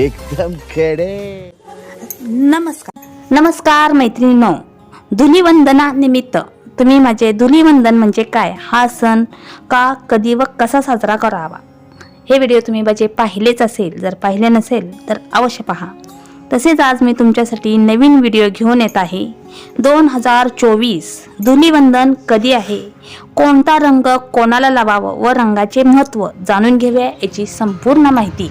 एकदम खेडे. नमस्कार. नमस्कार मैत्रिणींनो. धुलीवंदना निमित्त तुम्ही माझे धुलीवंदन म्हणजे काय? हा सण का कधी व कसा साजरा करावा? हे व्हिडिओ तुम्ही माझे पाहिलेच असेल जर पाहिले नसेल तर अवश्य पहा. तसेच आज मी तुमच्यासाठी नवीन व्हिडिओ घेऊन येत आहे. दोन हजार चोवीस धुलीवंदन कधी आहे? कोणता रंग कोणाला लावावं व रंगाचे महत्त्व जाणून घेऊया याची संपूर्ण माहिती.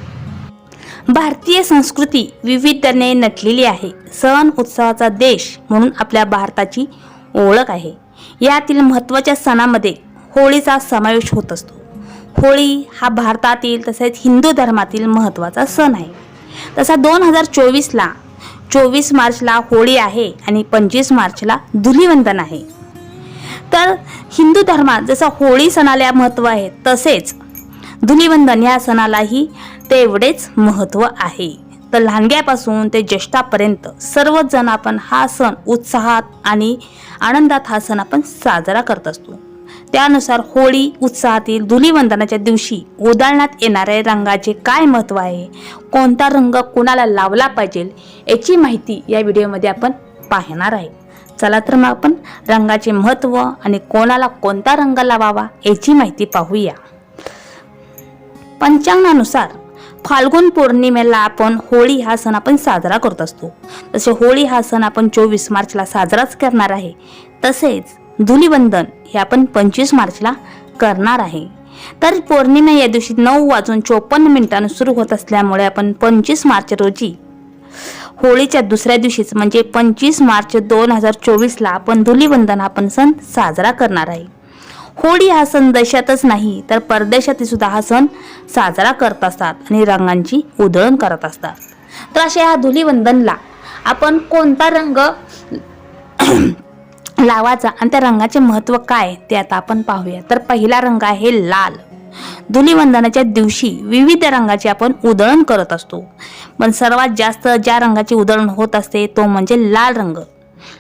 भारतीय संस्कृती विविधतेने नटलेली आहे. सण उत्सवाचा देश म्हणून आपल्या भारताची ओळख आहे. यातील महत्त्वाच्या सणामध्ये होळीचा समावेश होत असतो. होळी हा भारतातील तसेच हिंदू धर्मातील महत्त्वाचा सण आहे. तसा दोन हजार चोवीसला चोवीस मार्चला होळी आहे आणि पंचवीस मार्चला धुलिवंदन आहे. तर हिंदू धर्मात जसं होळी सणाला महत्त्व आहे तसेच धुलिवंदन या सणालाही तेवढेच महत्त्व आहे. तर लहानग्यापासून ते ज्येष्ठापर्यंत सर्वच जण आपण हा सण उत्साहात आणि आनंदात हा सण आपण साजरा करत असतो. त्यानुसार होळी उत्साहातील धुलिवंदनाच्या दिवशी उदाहरणात येणाऱ्या रंगाचे काय महत्त्व आहे? कोणता रंग कोणाला लावला पाहिजे? याची माहिती या व्हिडिओमध्ये आपण पाहणार आहे. चला तर मग आपण रंगाचे महत्त्व आणि कोणाला कोणता रंग लावावा याची माहिती पाहूया. पंचांगानुसार फाल्गुन पौर्णिमेला आपण होळी हा सण आपण साजरा करत असतो. तसे होळी हा सण आपण चोवीस मार्चला साजराच करणार आहे तसेच धुलिवंदन हे आपण पंचवीस मार्चला करणार आहे. तर पौर्णिमा या दिवशी नऊ वाजून चोपन्न मिनिटांनी सुरू होत असल्यामुळे आपण पंचवीस मार्च रोजी होळीच्या दुसऱ्या दिवशीच म्हणजे पंचवीस मार्च दोन हजार चोवीसला आपण धुलीवंदन हा आपण सण साजरा करणार आहे. होळी हा सण देशातच नाही तर परदेशात सुद्धा हा सण साजरा करत असतात आणि रंगांची उधळण करत असतात. तर अशा ह्या धुलीवंदनला आपण कोणता रंग लावायचा आणि त्या रंगाचे महत्त्व काय ते आता आपण पाहूया. तर पहिला रंग आहे लाल. धुलीवंदनाच्या दिवशी विविध रंगाचे आपण उधळण करत असतो. पण सर्वात जास्त ज्या रंगाची उधळण होत असते तो म्हणजे लाल रंग.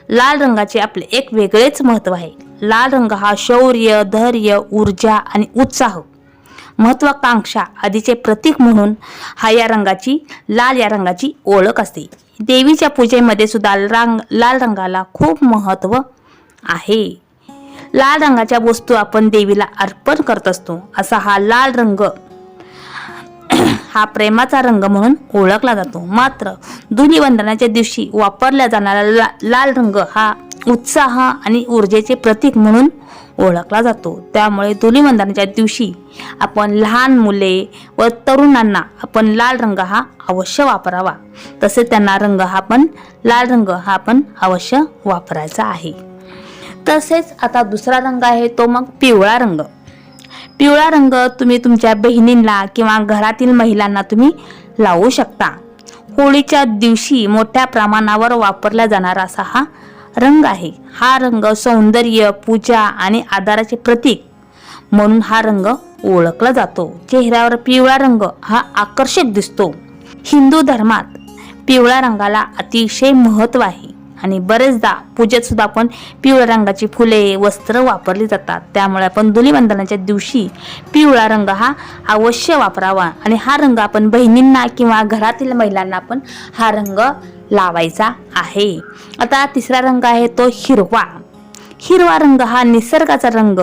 लाल रंगाचे आपले एक वेगळेच महत्त्व आहे. लाल रंग हा शौर्य धैर्य ऊर्जा आणि उत्साह. महत्वाकांक्षा आदीचे प्रतीक म्हणून हा या रंगाची लाल या रंगाची ओळख असते. देवीच्या पूजेमध्ये सुद्धा रंग लाल रंगाला खूप महत्त्व आहे. लाल रंगाच्या वस्तू आपण देवीला अर्पण करत असतो. असा हा लाल रंग हा प्रेमाचा रंग म्हणून ओळखला जातो. मात्र धुलिवंदनाच्या दिवशी वापरला जाणारा ला, लाल रंग हा उत्साह आणि ऊर्जेचे प्रतीक म्हणून ओळखला जातो. त्यामुळे धुलीवंदनाच्या दिवशी आपण लहान मुले व तरुणांना आपण लाल रंग हा अवश्य वापरावा. तसेच त्यांना रंग हा पण लाल रंग हा पण अवश्य वापरायचा आहे. तसेच आता दुसरा रंग आहे तो मग पिवळा रंग. पिवळा रंग तुम्ही तुमच्या बहिणींना किंवा घरातील महिलांना तुम्ही लावू शकता. होळीच्या दिवशी मोठ्या प्रमाणावर वापरला जाणारा असा हा रंग आहे. हा रंग सौंदर्य पूजा आणि आधाराचे प्रतीक म्हणून हा रंग ओळखला जातो. चेहऱ्यावर पिवळा रंग हा आकर्षक दिसतो. हिंदू धर्मात पिवळ्या रंगाला अतिशय महत्त्व आहे आणि बरेचदा पूजेत सुद्धा आपण पिवळ्या रंगाची फुले वस्त्र वापरली जातात. त्यामुळे आपण धुलिवंदनाच्या दिवशी पिवळा रंग हा अवश्य वापरावा आणि हा रंग आपण बहिणींना किंवा घरातील महिलांना आपण हा रंग लावायचा आहे. आता तिसरा रंग आहे तो हिरवा. हिरवा रंग हा निसर्गाचा रंग.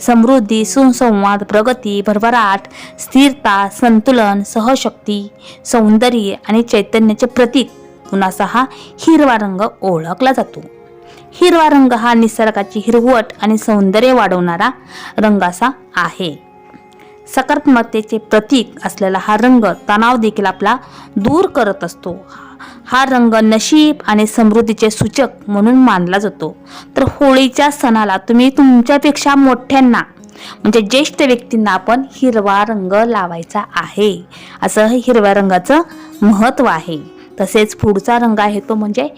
समृद्धी सुसंवाद प्रगती भरभराट स्थिरता संतुलन सहशक्ती सौंदर्य आणि चैतन्याचे प्रतीक. म्हणून हा हिरवा रंग ओळखला जातो? हिरवा रंग हा निसर्गाची हिरवट आणि सौंदर्य वाढवणारा रंग असा आहे. सकारात्मकतेचे प्रतीक असलेला हा रंग तणाव देखील आपला दूर करत असतो. हा रंग नशीब आणि समृद्धीचे सूचक म्हणून मानला जातो. तर होळीच्या सणाला तुम्ही तुमच्यापेक्षा मोठ्यांना म्हणजे ज्येष्ठ व्यक्तींना आपण हिरवा रंग लावायचा आहे. असं हे हिरव्या रंगाचं महत्त्व आहे. तसेच पुढचा रंग आहे तो म्हणजे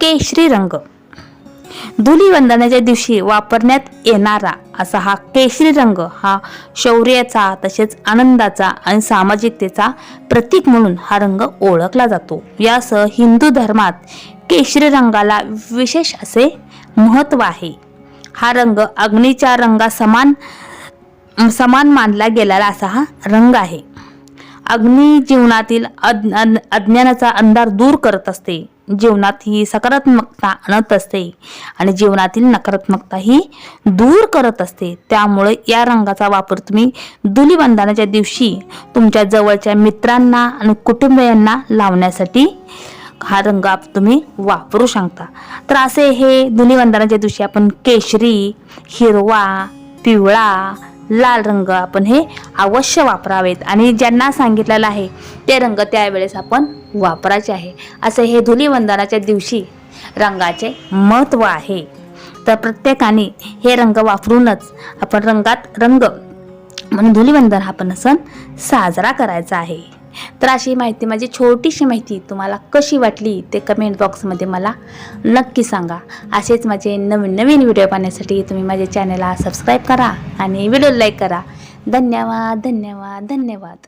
केशरी रंग. धुलीवंदनाच्या दिवशी वापरण्यात येणारा असा हा केशरी रंग हा शौर्याचा तसेच आनंदाचा आणि सामाजिकतेचा प्रतीक म्हणून हा रंग ओळखला जातो. यासह हिंदू धर्मात केशरी रंगाला विशेष असे महत्त्व आहे. हा रंग अग्नीच्या रंगासमान समान मानला गेलेला असा हा रंग आहे. अग्नी जीवनातील अज्ञ- अज्ञानाचा अंधार दूर करत असते. जीवनात ही सकारात्मकता आणत असते आणि जीवनातील नकारात्मकता ही दूर करत असते. त्यामुळे या रंगाचा वापर तुम्ही धुलीवंदनाच्या दिवशी तुमच्या जवळच्या मित्रांना आणि कुटुंबियांना लावण्यासाठी हा रंग आप तुम्ही वापरू शकता. तर असे हे धुलीवंदनाच्या दिवशी आपण केशरी हिरवा पिवळा लाल रंग आपण हे अवश्य वापरावेत. आणि ज्यांना सांगितलेलं आहे ते रंग त्यावेळेस आपण वापरायचे आहे. असे हे धुलीवंदनाच्या दिवशी रंगाचे महत्त्व आहे. तर प्रत्येकाने हे रंग वापरूनच आपण रंगात रंग म्हणून धुलीवंदन हा पण सण साजरा करायचा आहे. तर अशी माहिती माझी छोटीशी माहिती तुम्हाला कशी वाटली ते कमेंट बॉक्समध्ये मला नक्की सांगा. असेच माझे नवीन नवीन व्हिडिओ पाहण्यासाठी तुम्ही माझ्या चॅनलला सबस्क्राईब करा आणि व्हिडिओ लाईक करा. धन्यवाद धन्यवाद धन्यवाद.